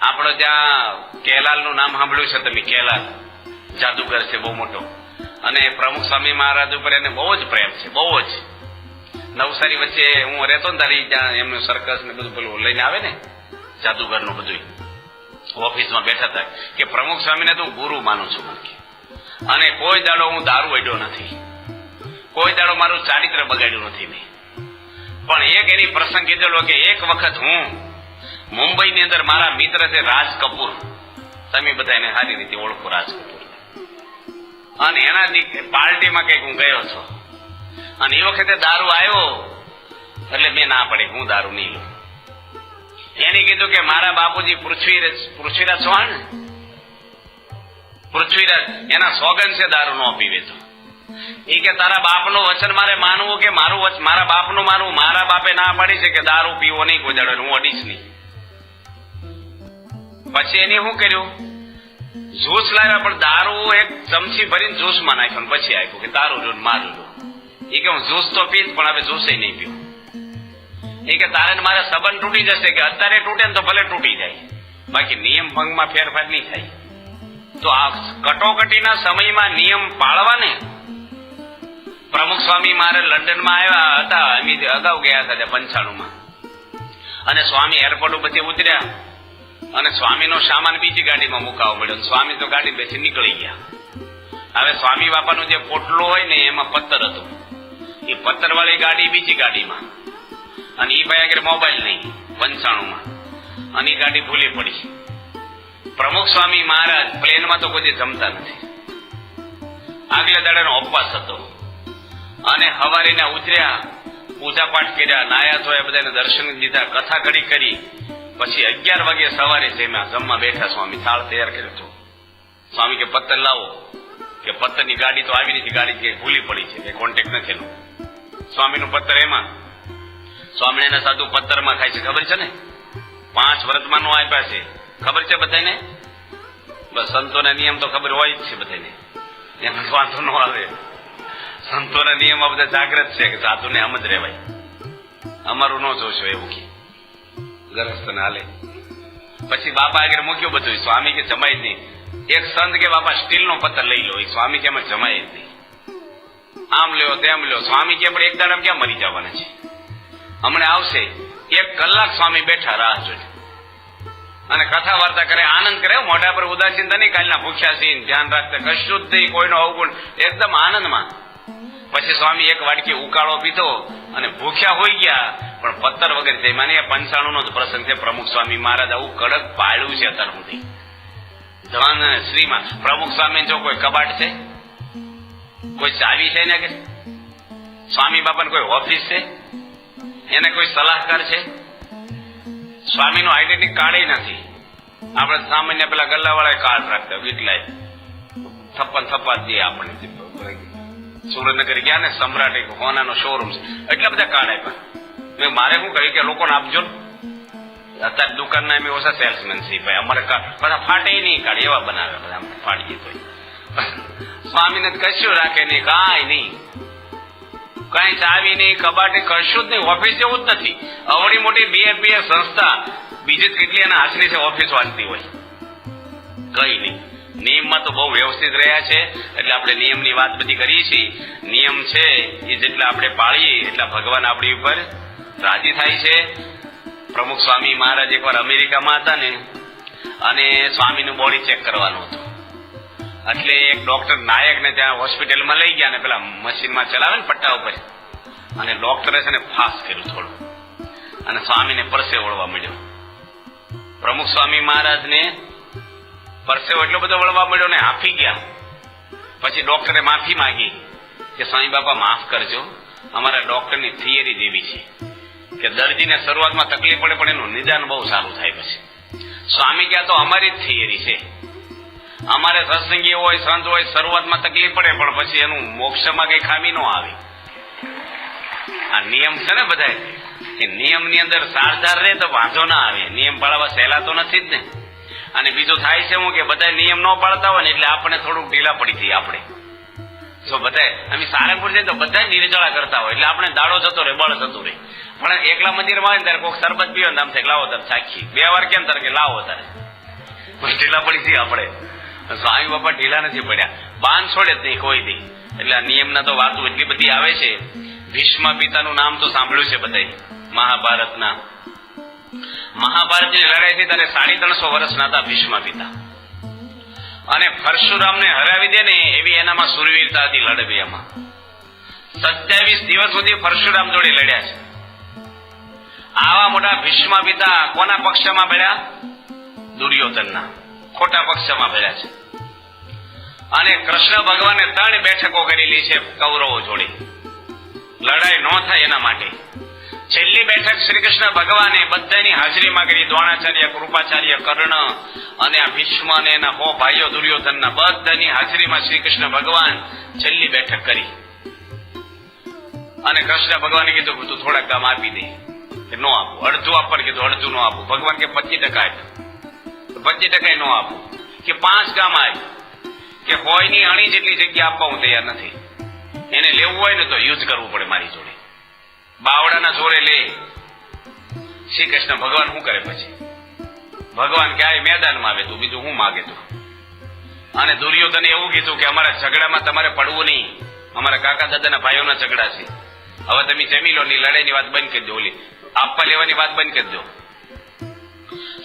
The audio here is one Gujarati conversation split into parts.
આપણો ત્યાં કેલાલનું નામ સાંભળ્યું છે તમે, કેલાલ. જાદુગર છે, બહુ મોટો. અને પ્રમુખ સ્વામી મહારાજ ઉપર એને બહુ જ પ્રેમ છે, બહુ જ. નવસારી વચ્ચે હું રહેતો ને તારી ત્યાં એમનું સર્કસ ને બધું પેલું લઈને આવે ને, જાદુગરનું બધું ઓફિસમાં બેઠા હતા કે પ્રમુખ સ્વામીને તો હું ગુરુ માનું છું મને. અને કોઈ દાડો હું દારૂ અડ્યો નથી. કોઈ દાડો મારું ચારિત્ર બગાડ્યું નથી મેં. પણ એક એની પ્રસંગ કીધેલો કે એક વખત હું મુંબઈની અંદર મારા મિત્ર છે રાજ કપૂર. તમે બધા એને સારી રીતે ઓળખો રાજ કપૂર અને એના પાર્ટીમાં કંઈક હું ગયો છું. અને એ વખતે દારૂ આવ્યો એટલે મેં ના પડે હું દારૂ નહીં લઉં. એને કીધું કે મારા બાપુજી પૃથ્વી પૃથ્વીરાજ ચૌહાણ, પૃથ્વીરાજ, એના સોગન છે દારૂ નો પીવે તો. એ કે તારા બાપનું વચન મારે માનવું કે મારું મારા બાપનું માનવું? મારા બાપે ના પાડી છે કે દારૂ પીવો નહીં કોઈ હું અડીશ નહીં. પછી એને શું કર્યું? જ્યુસ લાવ્યા, પણ દારૂ એક ચમચી ભરીને જ્યુસમાં નાખ્યો પછી આપ્યું કે દારૂ લો મારું લો એ કે હું જ્યુસ તો પીશ, પણ હવે જ્યુસે નહીં પીવું. એ કે તારે મારે સંબંધ તૂટી જશે કે અત્યારે તૂટે ને તો ભલે તૂટી જાય. બાકી નિયમ ભંગમાં ફેરફાર નહીં થાય. તો આ કટોકટીના સમયમાં નિયમ પાળવાને પ્રમુખ સ્વામી મારે લંડનમાં આવ્યા હતા અમે અગાઉ ગયા હતા પંચાણુંમાં. અને સ્વામી એરપોર્ટ ઉપરથી ઉતર્યા. અને સ્વામીનો સામાન બીજી ગાડીમાં મુકાવો પડ્યો સ્વામી તો ગાડી બેસી નીકળી ગયા. હવે સ્વામી બાપાનું જે પોટલો હોય ને એમાં પથ્થર હતું. એ પથ્થર વાળી ગાડી બીજી ગાડીમાં. અને એ ભાઈ આગળ મોબાઈલ નહીં, પંચાણુંમાં. અને એ ગાડી ભૂલી પડી. પ્રમુખ સ્વામી મહારાજ પ્લેનમાં તો કોઈ જમતા નથી. આગલે દાડાનો ઉપવાસ હતો. અને હવારીને ઉતર્યા પૂજા પાઠ કર્યા, નાયા ધોયા, બધાને દર્શન દીધા કથા ઘડી કરી પછી અગિયાર વાગે સવારે જમ્યા જમવા બેઠા સ્વામી, થાળ તૈયાર કર્યો હતો. સ્વામી કે પત્તર લાવો. કે પત્તરની ગાડી તો આવી નથી, ગાડી કે ભૂલી પડી છે કે કોન્ટેક્ટ નથી એનો. સ્વામીનું પત્તર એમાં. સ્વામિનારાયણ સાધુ પત્તરમાં ખાય છે, ખબર છે ને? પાંચ વર્તમાનો આપ્યા છે. ખબર છે બધાને બસ, સંતોના નિયમ તો ખબર હોય જ છે બધાને એમાં વાંધો ન આવે. સંતોના નિયમ બધા જાગ્રત છે કે સાધુને આમ જ રહેવાય. અમારું ન જોશો એવું કે. ગરસ્ત હાલે પછી બાપા આગળ મૂક્યું બધું, સ્વામી કે જમાય જ નહીં. એક સંત કે બાપા સ્ટીલનો પત્તર લઈ લો સ્વામી કે જમાય જ નહીં. આમ લ્યો, તેમ લ્યો, સ્વામી કે પણ એક દાડામાં ક્યાં મરી જવાના છે? હમણાં આવશે, એક કલાક સ્વામી બેઠા રાહ જોઈ અને કથા વાર્તા કરે, આનંદ કરે મોઢા પર ઉદાસીનતા નહીં, કાલના ભૂખ્યા છે ધ્યાન રાખતા કશું જ નહીં, કોઈનો અવગુણ, એકદમ આનંદમાં. પછી સ્વામી એક વાટકી ઉકાળો પીધો, અને ભૂખ્યા હોઈ ગયા પણ પત્તર વગર થઈ માને એ પંચાણું નો પ્રસંગ છે. પ્રમુખ સ્વામી મહારાજ આવું કડક પાળ્યું છે અત્યાર સુધી. ધન શ્રીમાં, પ્રમુખ સ્વામી જો કોઈ કબાટ છે? કોઈ ચાવી છે ને કે? સ્વામી બાપાને કોઈ ઓફિસ છે? એને કોઈ સલાહકાર છે? સ્વામીનો આઈડેન્ટિટી કાર્ડ નથી. આપણે સામાન્ય પેલા ગલ્લાવાળા કાર્ડ રાખતા વીટલાય થપ્પન થપ્પા દે આપણને સુરેન્દ્રનગર ગયા ને સમ્રાટ એક હોનાનો શોરૂમ છે. એટલા બધા કાર્ડ આપ્યા. મેં મારે શું કહ્યું કે લોકોને આપજો. અત્યારે દુકાનના એમ ઓછા સેલ્સમેન છે ભાઈ. અમારે બધા ફાટે નહીં કાઢે, એવા બનાવે બધા ફાડીએ તો સ્વામીને કશું રાખે નહીં, કાંઈ નહીં. કઈ ચાવી નહીં, કબાટ નહીં, કશું જ નહીં, ઓફિસ જેવું જ નથી. અવળી મોટી બીએફબીએ સંસ્થા, બીજી કેટલી એના હાથની છે, ઓફિસ વાંચતી હોય. કઈ નહીં. નિયમમાં તો બહુ વ્યવસ્થિત રહ્યા છે, એટલે આપણે નિયમની વાત બધી કરીએ છીએ. નિયમ છે, એ જેટલા આપણે પાળીએ, એટલા ભગવાન આપણી ઉપર રાજી થાય છે. પ્રમુખ સ્વામી મહારાજ એકવાર અમેરિકામાં હતા ને, અને સ્વામીનું બોડી ચેક કરવાનું હતું. એટલે એક ડોક્ટર નાયકને ત્યાં હોસ્પિટલમાં લઈ ગયા ને, પેલા મશીનમાં ચલાવે ને પટ્ટા ઉપર. અને ડોક્ટરે છે ને ફાસ્ટ કર્યું થોડું. અને સ્વામીને પરસે વળવા મળ્યો. પ્રમુખ સ્વામી મહારાજને પરસેવો એટલો બધો વળવા મળ્યો ને હાફી ગયા. પછી ડોક્ટરે માફી માંગી કે સ્વામી બાપા માફ કરજો, અમારા ડોક્ટરની થિયરી જેવી છે. કે દર્દીને શરૂઆતમાં તકલીફ પડે, પણ એનું નિદાન બહુ સારું થાય પછી. સ્વામી ક્યાં તો અમારી જ થિયરી છે. અમારે સત્સંગી હોય, સંત હોય, શરૂઆતમાં તકલીફ પડે, પણ પછી એનું મોક્ષમાં કઈ ખામી ન આવે. આ નિયમ છે ને બધા એ નિયમની અંદર સારધાર રહે તો વાંધો ના આવે. નિયમ પાળવા સહેલા તો નથી જ ને. અને બીજું થાય છે હું કે બધા નિયમ ન પાળતા હોય ને, એટલે આપણે થોડુંક ઢીલા પડી જઈએ આપણે. જો બધા અમે સારંગપુર ને તો બધા નિર્જળા કરતા હોય. એટલે આપણે દાડો જતો રહે, બળ જતું રહે. પણ એકલા મંદિરમાં આવે ને ત્યારે કોઈક શરબત પીવો ને થાય લાવો તારે સાખી બે વાર કેમ તારે કે લાવો તારે? ઢીલા પડી છીએ આપણે. સ્વામી બાપા ઢીલા નથી પડ્યા. બાન છોડે જ નહીં, કોઈ નહીં. એટલે આ નિયમના તો વાતો એટલી બધી આવે છે. ભીષ્મ પિતાનું નામ તો સાંભળ્યું છે બધાય. મહાભારતના. મહાભારતની લડાઈથી ત્યારે સાડી ત્રણસો વર્ષના હતા ભીષ્મ પિતા. અને પરશુરામને હરાવી દે ને એવી એનામાં સુરવીરતા હતી લડવીયામાં સત્યાવીસ દિવસ સુધી પરશુરામ જોડે લડ્યા છે. આવા મોટા ભીષ્મ પિતા કોના પક્ષમાં ભર્યા? દુર્યોધનના. ખોટા પક્ષમાં ભર્યા છે. અને કૃષ્ણ ભગવાને ત્રણ બેઠકો કરેલી છે કૌરવો જોડે. લડાઈ ન થાય એના માટે. છેલ્લી બેઠક શ્રી કૃષ્ણ ભગવાને બધાની હાજરીમાં કરી દ્રોણાચાર્ય, કૃપાચાર્ય, કર્ણ અને આ ભીષ્મ અને એના હો ભાઈઓ દુર્યોધનના બધાની હાજરીમાં શ્રી કૃષ્ણ ભગવાન છેલ્લી બેઠક કરી. અને કૃષ્ણ ભગવાને કીધું કે તું થોડાક ગામ આપી દે. કે નો આપું. અડધું આપવાનું કીધું, અડધું નો આપું. ભગવાન કે પચીસ ટકા આપ્યું. પચીસ ટકા નો આપું. કે પાંચ ગામ આપ કે હોયની અણી જેટલી જગ્યા આપવા હું તૈયાર નથી. એને લેવું હોય ને તો યુઝ કરવું પડે મારી જોડે. બાવડાના જોરે લે. શ્રી કૃષ્ણ ભગવાન શું કરે પછી? ભગવાન ક્યાંય મેદાનમાં આવે તું, બીજું હું માગે તું? અને દુર્યોધને એવું કીધું કે, અમારા ઝઘડામાં તમારે પડવું નહીં. અમારા કાકા દાદાના ભાઈઓના ઝઘડા છે. હવે તમે જમી લો ની લડાઈની વાત બંધ કરી દો, ઓલી આપવા લેવાની વાત બંધ કરી દો.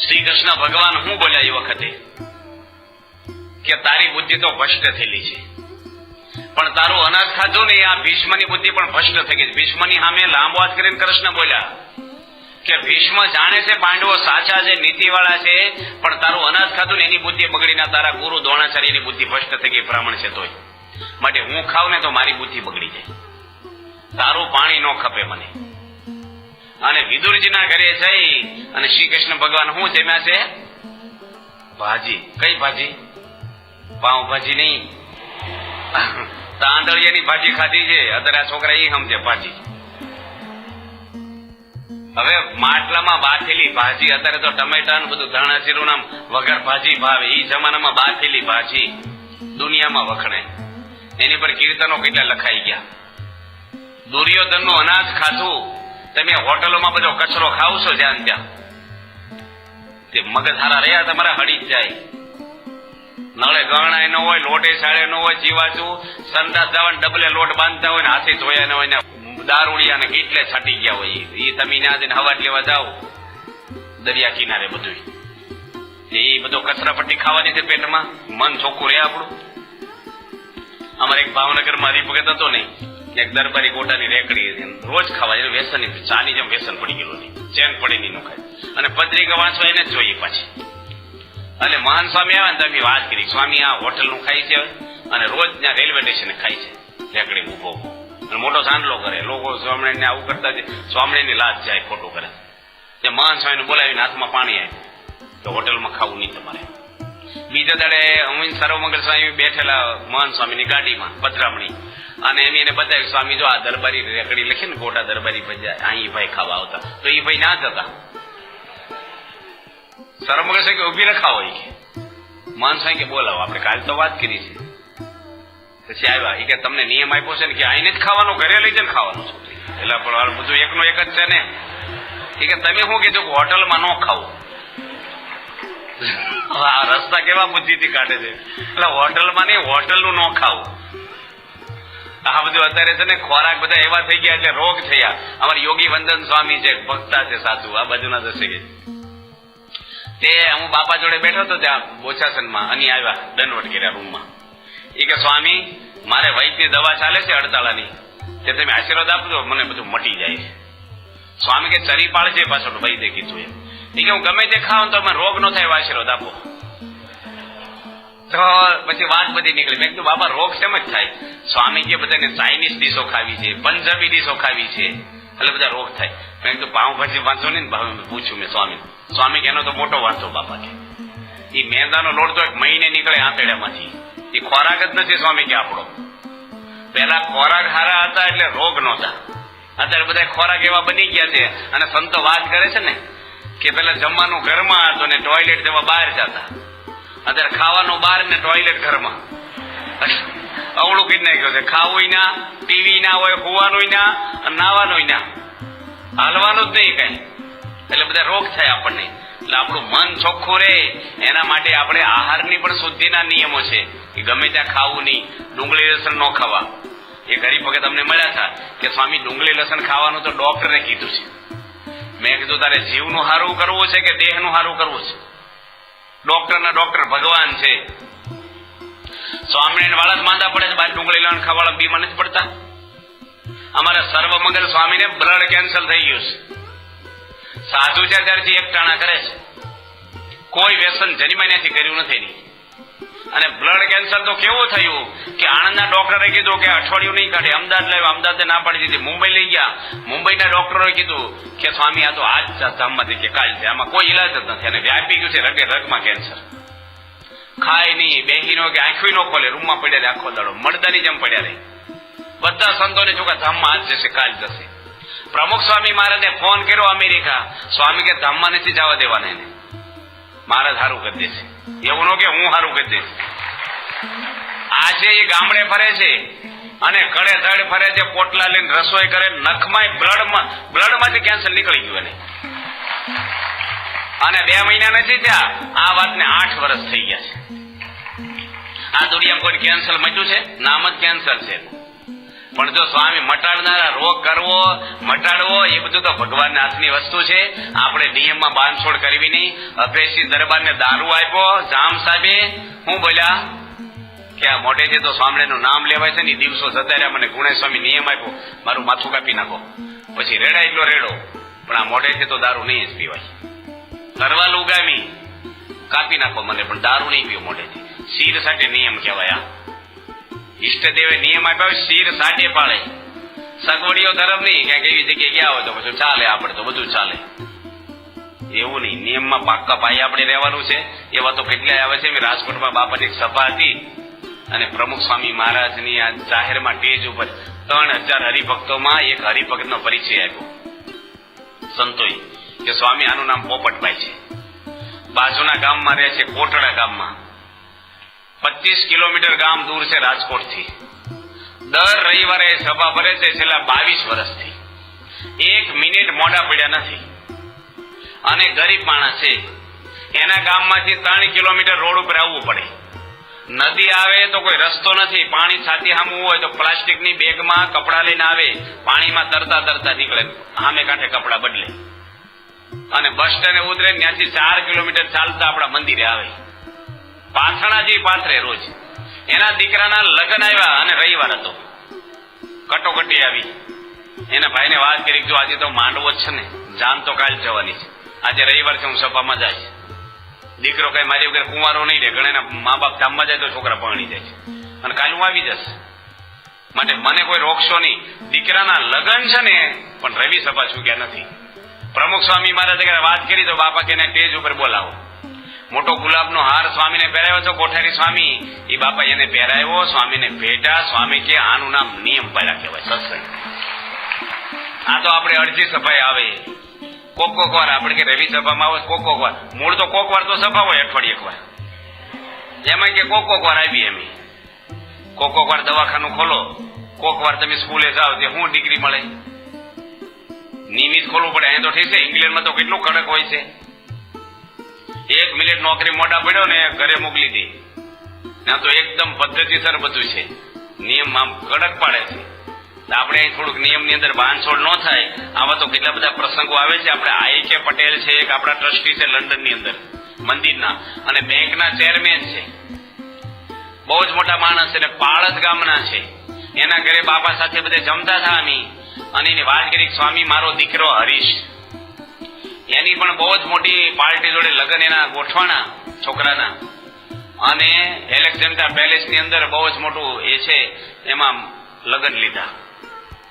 શ્રી કૃષ્ણ ભગવાન હું બોલ્યા એ વખતે? કે, તારી બુદ્ધિ તો ભ્રષ્ટ થયેલી છે. પણ તારું અનાજ ખાધું ને આ ભીષ્મની બુદ્ધિ પણ ભ્રષ્ટ થઈ ગઈ. ભીષ્મની સામે લાંબો હાથ કરીને કૃષ્ણ બોલ્યા, કે ભીષ્મ જાણે છે પાંડવો સાચા છે, નીતિવાળા છે, પણ તારું અનાજ ખાધું ને એની બુદ્ધિ બગડી ના, તારા ગુરુ દ્રોણાચાર્યની બુદ્ધિ ભ્રષ્ટ થઈ ગઈ, બ્રાહ્મણ છે તોય. માટે હું ખાવ ને તો મારી બુદ્ધિ બગડી જાય. તારું પાણી ન ખપે મને. અને વિદુરજીના ઘરે જઈ અને શ્રી કૃષ્ણ ભગવાન શું જમ્યા છે? ભાજી. કઈ ભાજી? પાઉં ભાજી નહીં. તાંદળિયાની ભાજી ખાધી છે. અત્યારે આ છોકરા એ સમજે ભાજી. હવે માટલામાં બાફેલી ભાજી, અત્યારે તો ટમેટા ને બધું ધાણા જીરું નામ વગર ભાજી ભાવે. એ જમાનામાં બાફેલી ભાજી દુનિયામાં વખણે એની પર કીર્તનો કેટલા લખાઈ ગયા? દુર્યોધનનું અનાજ ખાધું. તમે હોટલોમાં બધો કચરો ખાવ છો જ્યાં ત્યાં. તે મગજ હારા રહ્યા, તમારા હળી જ જાય. નળે ગણાય ન હોય, લોટે સાડે ન હોય જીવાચું સંદાસ જવાને ડબલે લોટ બાંધતા હોય ને હાથે ધોયા ન હોય ને દારૂડિયા ને કેટલે છટી ગયા હોય. એ તમે ના જઈને હવા લેવા જાઓ. દરિયા કિનારે બધું એ બધો કચરા પટ્ટી ખાવાની છે પેટમાં. મન ચોખ્ખું રહે આપણું. અમારે એક ભાવનગર મારી ભગત હતો ને એક દરબારી ગોટાની રેકડી રોજ ખાવા એનું વ્યસન ચાની જેમ વ્યસન પડી ગયેલું નહીં ચેન પડી નહીં ખાય અને પત્રિકા વાંચવા એને જોઈએ પાછી. એટલે મહાન સ્વામી આવે ને તો વાત કરી, સ્વામી, આ હોટલનું ખાય છે અને રોજ ત્યાં રેલવે સ્ટેશન ખાય છે રેકડી ઊભો. અને મોટો સાંડલો કરે. લોકો સ્વામિનારાયણ આવું કરતા જ સ્વામિનારાયણની લાજ જાય ખોટું કરે. તે મહાન સ્વામીને બોલાવીને હાથમાં પાણી આપ્યું તો હોટલમાં ખાવું નહીં તમારે. બીજા દાડે અમીન સર્વમંગલ સ્વામી બેઠેલા મહાન સ્વામીની ગાડીમાં, પધરામણી. અને એમ એને બતાવ્યું, સ્વામી, જો આ દરબારી રેકડી લખી ને ગોટા દરબારી ભજા અહીં ભાઈ ખાવા આવતા. તો એ ભાઈ ના જતા. સર્વમંગલ સ્વામી કે ઊભી રખાવો એ કે માન સાહેબ કે બોલાવો. આપણે કાલ તો વાત કરી છે. પછી આવ્યા. એ કે તમને નિયમ આપ્યો છે ને કે આઈને જ ખાવાનું, ઘરે લઈ જઈને ખાવાનું છે. એટલે પણ બધું એકનો એક જ છે ને. એ કે તમે શું કીધું હોટલમાં ન ખાવું? આ રસ્તા કેવા બુદ્ધિથી કાઢે છે. એટલે હોટલમાં નહીં, હોટલનું ન ખાવું. આ બધું અત્યારે છે ને ખોરાક બધા એવા થઈ ગયા એટલે રોગ થયા. અમારે યોગી વંદન સ્વામી છે ભક્તા છે સાધુ. આ બાજુના દર્શકે. તે હું બાપા જોડે બેઠો હતો ત્યાં બોચાસનમાં, અને આવ્યા, દંડવટ કર્યા રૂમમાં. એ કે, સ્વામી, મારે વૈદ્યની દવા ચાલે છે અડતાળાની. તે તમે આશીર્વાદ આપજો મને બધું મટી જાય. સ્વામી કે, ચરી પાળજે પાછળ, વૈદ્ય કીધું એમ. એ કે, હું ગમે તે ખાઉં તો રોગ ન થાય આશીર્વાદ આપો. તો પછી વાત બધી નીકળી. મેં કીધું બાબા રોગ શેમ જ થાય? સ્વામી કે બધાને ચાઇનીઝ ડીશો ખાવી છે પંજાબી ડીશો ખાવી છે. એટલે બધા રોગ થાય. મેં કીધું પાઉંભાજી વાંચો ને ભાવે પૂછ્યું મેં સ્વામી. સ્વામી કે, એનો તો મોટો વાંચો બાપા કે. એ મેંદાનો લોટ તો એક મહિને નીકળે આંતરડામાંથી. એ ખોરાક જ નથી સ્વામી કે આપણો. પેલા ખોરાક હારા હતા એટલે રોગ નહોતા. અત્યારે બધા ખોરાક એવા બની ગયા છે અને સંતો વાત કરે છે ને કે પેલા જમવાનું ઘરમાં હતું ને ટોયલેટ જવા બહાર જતા. અત્યારે ખાવાનું બહાર ને ટોયલેટ ઘરમાં. અવળું કઈ નાખ્યું છે. ખાવું ના, પીવી ના હોય હોવાનું ના અને નાવાનું ના. હાલવાનું જ નહીં કઈ. એટલે બધા રોગ થાય આપણને. એટલે આપણું મન ચોખ્ખું રહે. એના માટે આપણે આહારની પણ શુદ્ધિના નિયમો છે કે ગમે ત્યાં ખાવું નહીં. ડુંગળી લસણ ન ખાવા. એ ગરીબ વખત અમને મળ્યા હતા કે, સ્વામી, ડુંગળી લસણ ખાવાનું તો ડોક્ટરે કીધું છે. મેં કીધું, તારે જીવનું સારું કરવું છે કે દેહનું સારું કરવું છે? ડોક્ટરના ડોક્ટર ભગવાન છે. સ્વામિનારાયણ વાળા માંદા પડે બાર ડુંગળી લસણ ખાવાળા બીમાર નથી પડતા. અમારા સર્વમંગલ સ્વામીને બ્લડ કેન્સલ થઈ ગયું છે. સાધુ છે ત્યારથી એક ટાણા કરે છે. કોઈ વ્યસન જન્માન્યાથી કર્યું નથી અને બ્લડ કેન્સર તો કેવું થયું કે આણંદના ડોક્ટરે કીધું કે અઠવાડિયું નહીં કાઢે, અમદાવાદ લાવ્યો અમદાવાદ ના પાડી દીધી. મુંબઈ લઈ ગયા. મુંબઈના ડોક્ટરોએ કીધું કે સ્વામી, આ તો આજ ધામમાંથી કે કાલ છે. આમાં કોઈ ઇલાજ જ નથી. અને વ્યાપી ગયું છે, રગે રગમાં કેન્સર. ખાય નહીં બેહી નો કે આંખી નો ખોલે, રૂમમાં પડ્યા આખો દાડો મળદાની જેમ પડ્યા રહે. બધા સંતોને જોકા ધામમાં આજ જશે, કાલ જશે. પ્રમુખ સ્વામી મહારાજને ફોન કર્યો અમેરિકા. સ્વામી કે ધામમાં નથી જવા દેવાના એને. મહારાજ હારું કરી દેશે. એવું નો કે હું હારું કરી દઈશ. આજે એ ગામડે ફરે છે અને કડે ધડ ફરે છે, પોટલા લઈને રસોઈ કરે, નખમાં બ્લડમાં બ્લડમાંથી કેન્સર નીકળી ગયું એને. અને બે મહિના નથી થયા. આ વાતને આઠ વર્ષ થઈ ગયા છે. આ દુનિયા કોઈ કેન્સર મચ્યું છે? નામ જ કેન્સર છે. પણ જો સ્વામી મટાડનારા રોગ કરવો, મટાડવો, એ બધું તો ભગવાનના હાથની વસ્તુ છે. આપણે નિયમમાં બાંધછોડ કરવી નહીં. અભેસી દરબારને દારૂ આપ્યો. જામ સાહેબે, હું બોલ્યા, કે આ મોઢેથી તો સ્વામીનું નામ લેવાય છે ને દિવસો જતા રહ્યા મને ગુણે સ્વામી નિયમ આપ્યો. મારું માથું કાપી નાખો. પછી રેડા એટલો રેડો. પણ આ મોઢેથી તો દારૂ નહીં જ પીવાય. તરવાલ લુગામી કાપી નાખો મને, પણ દારૂ નહીં પીવો મોઢેથી. શીર સાથે નિયમ કહેવાય ઈષ્ટદેવે નિયમ આપ્યો, શીર સાટે પાડે સગવડીઓ ધર્મ નહીં, ક્યાંક એવી જગ્યાએ ગયા હોય તો પછી ચાલે આપણે તો, બધું ચાલે. એવું નહીં, નિયમમાં પાક્કા પાયે આપણે રહેવાનું છે. એવા તો કેટલાય આવે છે રાજકોટમાં બાપાની સભા હતી. અને પ્રમુખ સ્વામી મહારાજની આ જાહેરમાં ટેજ ઉપર ત્રણ હજાર હરિભક્તોમાં એક હરિભક્તનો પરિચય આપ્યો. સંતોઈ કે સ્વામી, આનું નામ પોપટભાઈ છે. બાજુના ગામમાં રહે છે કોટડા ગામમાં. પચીસ કિલોમીટર ગામ દૂર છે રાજકોટથી. દર રવિવારે સભા ભરે છે, છેલ્લા બાવીસ વર્ષથી. એક મિનિટ મોડા પડ્યા નથી. અને ગરીબ માણસ છે. એના ગામમાંથી ત્રણ કિલોમીટર રોડ ઉપર આવવું પડે. નદી આવે તો કોઈ રસ્તો નથી. પાણી છાતી સામું હોય તો પ્લાસ્ટિકની બેગમાં કપડાં લઈને આવે. પાણીમાં તરતા તરતા નીકળે. સામે કાંઠે કપડાં બદલે. અને બસ સ્ટેન્ડે ઉતરે ત્યાંથી ચાર કિલોમીટર ચાલતા આપણા મંદિરે આવે. પાથણાજી પાથરે રોજ. એના દીકરાના લગ્ન આવ્યા અને રવિવાર હતો. કટોકટી આવી. એના ભાઈને વાત કરી આજે તો માંડવો છે ને, જાન તો કાલ જવાની છે. આજે રવિવાર છે, હું સભામાં જાય દીકરો કઈ મારી વગર કુંવારો નહીં રહે. ઘણા મા બાપ ધામમાં જાય તો છોકરા પરણી જાય અને કાલ હું આવી જશે. માટે મને કોઈ રોકશો નહીં. દીકરાના લગ્ન છે ને, પણ રવિ સભા ચૂક્યા નથી. પ્રમુખ સ્વામી મહારાજ અગર વાત કરી તો બાપા કે સ્ટેજ ઉપર બોલાવો. મોટો ગુલાબનો હાર સ્વામીને પહેરાવ્યો હતો, કોઠારી સ્વામી. એ બાપા એને પહેરાવ્યો સ્વામીને ભેટા, સ્વામી કે આનું નામ નિયમ પાડ્યા કહેવાય, સત્સંગ. આ તો આપણે અડધી સભાએ આવે. કોક કોક વાર આપણે કે રવિ સભામાં આવે, કોક કોક વાર. મૂળ તો કોક વાર તો સભા હોય અઠવાડિયે એક વાર. એમાં કે કોક કોક વાર આવી એમ કોક કોક વાર દવાખાનું ખોલો. કોક વાર તમે સ્કૂલે જાઓ તે શું ડિગ્રી મળે. નિયમિત ખોલવું પડે. અહીંયા તો ઠીક છે, ઇંગ્લેન્ડમાં તો કેટલું કડક હોય છે. એક મિનિટ નોકરી મોટા પડ્યો ને ઘરે મોકલી દી. ત્યાં તો એકદમ પદ્ધતિસર બધું છે. નિયમ આમ કડક પાડે છે. આપણે અહીં થોડુંક નિયમની અંદર બાંધછોડ ન થાય. આવા તો કેટલા બધા પ્રસંગો આવે છે. આપણે આઈ કે પટેલ છે, એક આપણા ટ્રસ્ટી છે લંડનની અંદર, મંદિરના. અને બેંકના ચેરમેન છે. બહુ જ મોટા માણસ છે ને પાળત ગામના છે. એના ઘરે બાપા સાથે બધે જમતા હતા અમે. અને એની વાત કરી સ્વામી, મારો દીકરો હરીશ. એની પણ બહુ જ મોટી પાર્ટી જોડે લગ્ન એના ગોઠવાના છોકરાના. અને એલેક્ઝાન્ડર પેલેસની અંદર બહુ જ મોટું એ છે, એમાં લગ્ન લીધા.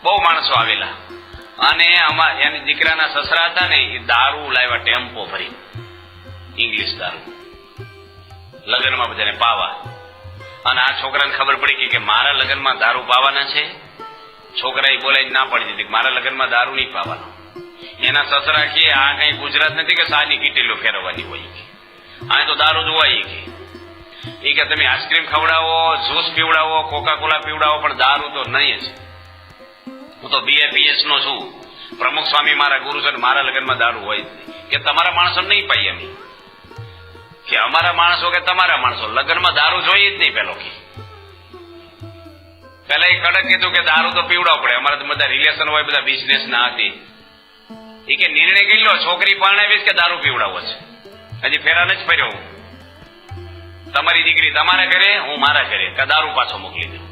બહુ માણસો આવેલા. અને આમાં એની દીકરાના સસરા હતા ને, એ દારૂ લાવ્યા, ટેમ્પો ભરી ઇંગ્લિશ દારૂ. લગ્નમાં બધાને પાવા. અને આ છોકરાને ખબર પડી કે મારા લગ્નમાં દારૂ પાવાના છે? છોકરાએ બોલાવી ના પડી દીધી મારા લગ્નમાં દારૂ નહીં પાવાનો. એના સસરા કે આ કઈ ગુજરાત નથી કે સાની કીટેલો ફેરવવાની હોય આ તો દારૂ જોવાય કે. એ કે તમે આઈસ્ક્રીમ ખવડાવો, જ્યુસ પીવડાવો કોકા કોલા પીવડાવો, પણ દારૂ તો નહીં જ. હું તો બીએપીએસ નો છું. પ્રમુખ સ્વામી મારા ગુરુ છે મારા લગ્નમાં દારૂ હોય કે તમારા માણસો નહીં પાઈએ અમે કે અમારા માણસો કે તમારા માણસો. લગ્નમાં દારૂ જોઈએ જ નહીં પેલો કે. પેલા એ કડક કીધું કે દારૂ તો પીવડાવ પડે. અમારે તો બધા રિલેશન હોય, બધા બિઝનેસ ના હતી. એ કે નિર્ણય કરી લો, છોકરી પરણાવીશ કે દારૂ પીવડાવો છે? હજી ફેરા જ ફર્યો હું. તમારી દીકરી તમારા ઘરે, હું મારા ઘરે. દારૂ પાછો મોકલી દઉં.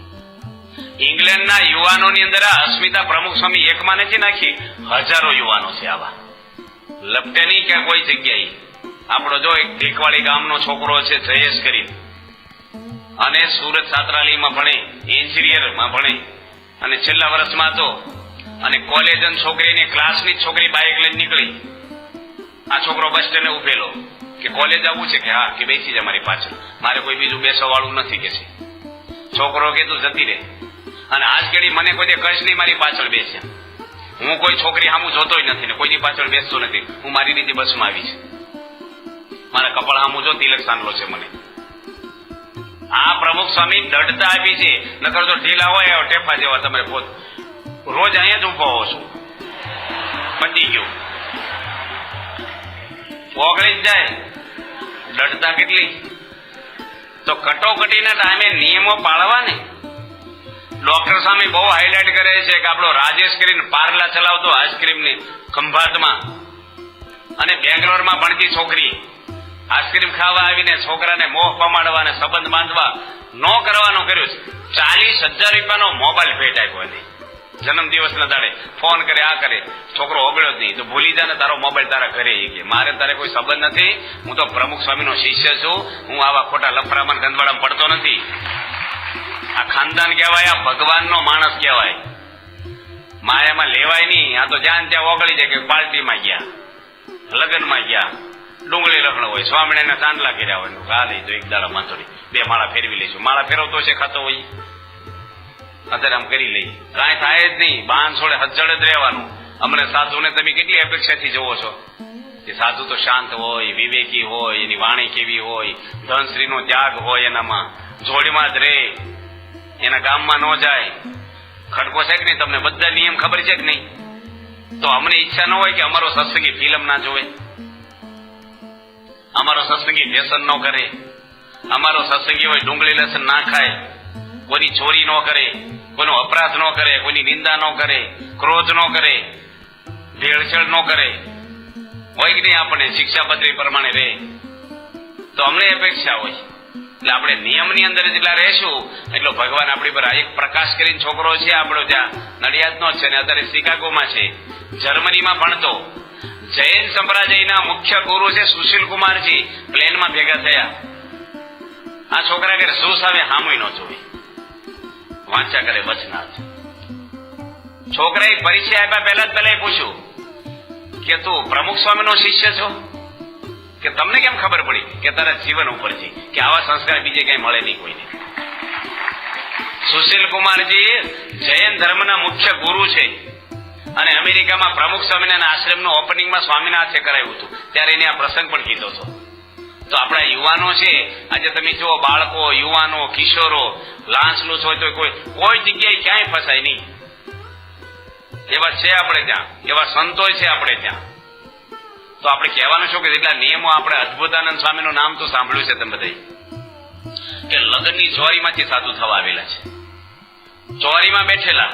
ઇંગ્લેન્ડના યુવાનોની અંદર આ અસ્મિતા પ્રમુખ સ્વામી એકમાં નથી નાખી, હજારો યુવાનો છે આવા. લપટેની કે કોઈ જગ્યાએ. આપણો જો એક ઢીકવાળી ગામનો છોકરો છે, જયેશ કરી અને સુરત સાતરાલીમાં ભણે, એન્જિનિયરમાં ભણે. અને છેલ્લા વર્ષમાં તો અને કોલેજ છોકરીની ક્લાસની છોકરી બાઇક લઈને નીકળી. આ છોકરો બસ સ્ટેન્ડે ઉભેલો કે કોલેજ આવવું છે કે હા, કે બેસી જ અમારી પાછળ. મારે કોઈ બીજું બેસવા વાળું નથી કે છે. છોકરો કે તું જતી રહે. અને આજ ઘડી મને કોઈ કશ નહીં મારી પાછળ બેસે. હું કોઈ છોકરી સામું જોતોય નથી ને કોઈની પાછળ બેસતો નથી. હું મારી રીતે બસમાં આવી છે. મારા કપડ સામું જો તિલક સાંડલો છે મને. આ પ્રમુખ સ્વામી દઢતા આપી છે. નકર તો ઢીલા હોય ટેફા જેવા તમે પોત. રોજ અહીંયા જ ઊભો હો છું. પતી ગયું. ઓગળી જ જાય. દઢતા કેટલી? તો કટોકટીના ટાઈમે નિયમો પાળવા ને ડોક્ટર સ્વામી બહુ હાઇલાઇટ કરે છે કે આપણો રાજેશ કરીને પાર્લા ચલાવતો આઈસ્ક્રીમની ખંભાતમાં. અને બેંગ્લોરમાં ભણતી છોકરી. આઈસ્ક્રીમ ખાવા આવીને છોકરાને મોહ પમાડવા અને સંબંધ બાંધવા ન કરવાનો કર્યું છે. ચાલીસ હજાર રૂપિયાનો મોબાઈલ ભેટ આપ્યો એને. જન્મદિવસના દાડે ફોન કરે આ કરે. છોકરો ઓગળ્યો જ નહીં. તો ભૂલી જા ને તારો મોબાઈલ તારા ઘરે કે. મારે તારે કોઈ સંબંધ નથી. હું તો પ્રમુખ સ્વામીનો શિષ્ય છું. હું આવા ખોટા લફરામાં ગંદવાડામાં પડતો નથી. આ ખાનદાન કહેવાય, આ ભગવાનનો માણસ કહેવાય. માયામાં લેવાય નહીં. આ તો જ્યાં ત્યાં ઓગળી જાય કે પાર્ટીમાં ગયા, લગ્નમાં ગયા. ડુંગળી લખણ હોય સ્વામિનારાયણ ચાંદલા કર્યા હોય કા લઈ તો એક દાડા માથોડી, બે માળા ફેરવી લઈશું. માળા ફેરવતો છે ખાતો હોય. અત્યારે આમ કરી લઈએ. કાંઈ થાય જ નહીં. બાન છોડે હજળ જ રહેવાનું. અમને સાધુને તમે કેટલી અપેક્ષાથી જોવો છો? કે સાધુ તો શાંત હોય, વિવેકી હોય, એની વાણી કેવી હોય, ધનશ્રીનો ત્યાગ હોય એનામાં, જોડીમાં જ રહે એના ગામમાં ન જાય. ખડકો છે કે નહીં તમને? બધા નિયમ ખબર છે કે નહીં? તો અમને ઈચ્છા ન હોય કે અમારો સત્સંગી ફિલ્મ ના જોવે. અમારો સત્સંગી વ્યસન ન કરે. અમારો સત્સંગી હોય ડુંગળી લસણ ના ખાય. કોઈની ચોરી ન કરે કોઈનો અપરાધ ન કરે કોઈની નિંદા ન કરે, ક્રોધ ન કરે, ભેળસેળ ન કરે. હોય કે નહીં આપણે શિક્ષાપત્રી પ્રમાણે રહે. તો અમને અપેક્ષા હોય. એટલે આપણે નિયમની અંદર જેટલા રહેશું, એટલો ભગવાન આપણી પર એક પ્રકાશ કરીને છોકરો છે, આપણો ત્યાં નડિયાદનો છે ને અત્યારે શિકાગોમાં છે, જર્મનીમાં ભણતો. જૈન સંપ્રદાયના મુખ્ય ગુરુ છે સુશીલ કુમારજી પ્લેનમાં ભેગા થયા. આ છોકરા કે શું સામે હામુય ન જોવે. વાંચ્યા કરે વચનાથ છોકરાએ પરિચય આપ્યા પહેલા જ પહેલા પૂછ્યું કે તું પ્રમુખ સ્વામીનો શિષ્ય છો? કે તમને કેમ ખબર પડી કે તારા જીવન ઉપરથી કે આવા સંસ્કાર બીજે કઈ મળે નહીં કોઈને? સુશીલ કુમારજી જૈન ધર્મના મુખ્ય ગુરુ છે. અને અમેરિકામાં પ્રમુખ સ્વામિનારાયણ આશ્રમનું ઓપનિંગમાં સ્વામીના કરાયું હતું. ત્યારે એને આ પ્રસંગ પણ કીધો હતો. તો આપણા યુવાનો છે, આજે તમે જુઓ, બાળકો, યુવાનો, કિશોરો લાંચ લૂંચ હોય તો કોઈ કોઈ જગ્યાએ ક્યાંય ફસાય નહીં. એવા છે આપણે ત્યાં. એવા સંતો છે આપણે ત્યાં. તો આપણે કહેવાનું શું કે એટલા નિયમો આપણે અદભુતાનંદ સ્વામીનું નામ તો સાંભળ્યું છે તમે બધા કે લગ્નની ચોરીમાંથી સાધુ થવા આવેલા છે. ચોરીમાં બેઠેલા.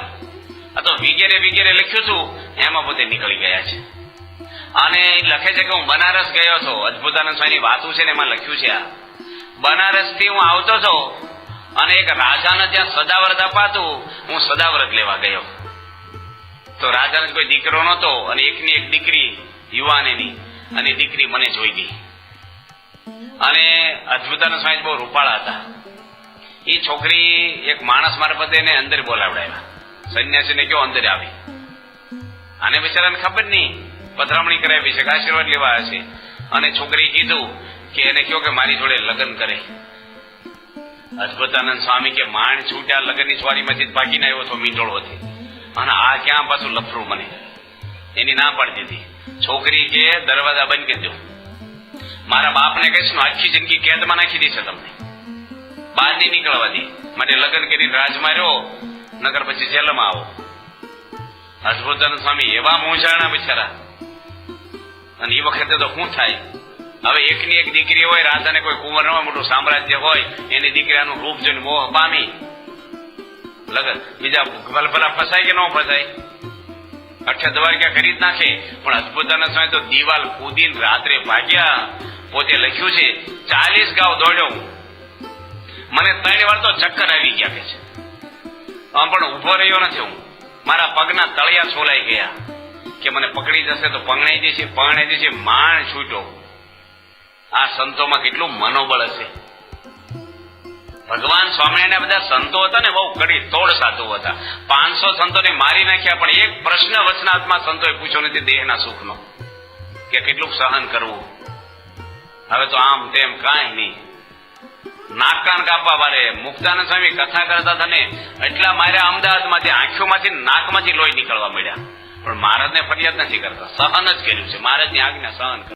આ તો વિગેરે વિગેરે લખ્યું હતું એમાં પોતે નીકળી ગયા છે. અને લખે છે કે હું બનારસ ગયો હતો. અદભુતાનંદ સ્વામીની વાતું છે ને એમાં લખ્યું છે આ. બનારસથી હું આવતો હતો અને એક રાજાને ત્યાં સદાવ્રત અપાતું. હું સદાવ્રત લેવા ગયો. તો રાજાને કોઈ દીકરો નહોતો અને એકની એક દીકરી યુવાનેની અને દીકરી મને જોઈ ગઈ. અને અદભુતાનંદ સ્વામી બહુ રૂપાળા હતા. એ છોકરી એક માણસ મારફતે એને અંદર બોલાવડાવ્યા સંન્યાસીને કયો અંદર આવી? આને બિચારાને ખબર નહીં. પધરામણી કરાવી છે આશીર્વાદ લેવા હશે અને છોકરી કીધું કે એને કયો કે મારી જોડે લગ્ન કરે. અદભુતાનંદ સ્વામી કે, માણ છૂટ્યા લગ્નની સ્વારીમાંથી જ ભાગીને આવ્યો હતો મીંડોળોથી અને આ ક્યાં પાછું લફરું મને? એની ના પાડી દીધી. છોકરી કે દરવાજા બંધ કરી દો મારા બાપને કહીશ આખી જિંદગી કેદમાં નાખી દેશે તમને. બહાર નહીં નીકળવા દે. માટે લગ્ન કરીને રાજ માર્યો નગર પછી જેલમાં આવો. અદભુતાનંદ સ્વામી, એવા મૂંઝાણા બિચારા. અને એ વખતે તો શું થાય? હવે એકની એક દીકરી હોય, રાજાને કોઈ કુંવરમાં મોટું સામ્રાજ્ય હોય, એની દીકરાનું રૂપ જોઈને મોહ પામી. લગન. બીજા ભલા ફસાય કે ન ફસાય? અઠ્યા દ્વારકા કરી જ નાખે? પણ અદભુતાના સમય તો દિવાલ કૂદીને રાત્રે ભાગ્યા. પોતે લખ્યું છે, ચાલીસ ગાવ દોડ્યો. મને ત્રણ વાર તો ચક્કર આવી ગયા કે છે. આમ પણ ઊભો રહ્યો નથી હું. મારા પગના તળિયા છોલાઈ ગયા. કે મને પકડી જશે તો પંગણાઈ જશે પંગણાઈ જશે માણ છૂટો. આ સંતોમાં કેટલું મનોબળ હશે. ભગવાન સ્વામિનારાયણ બધા સંતો હતા ને બહુ કડી તોડ સાધુ હતા. પાંચસો સંતોને મારી નાખ્યા, પણ એક પ્રશ્ન વચનાત્મા સંતોએ પૂછ્યો નથી, દેહના સુખનો. કે કેટલું સહન કરવું. હવે તો આમ તેમ કાંઈ નહીં. નાકાન કાપવા વાળે, મુક્તાનંદ સ્વામી કથા કરતા હતા ને, એટલા માર્યા અમદાવાદમાંથી આંખોમાંથી નાકમાંથી લોહી નીકળવા મળ્યા. પણ મહારાજને ફરિયાદ નથી કરતા. સહન જ કર્યું છે. મહારાજની આજ્ઞા સહન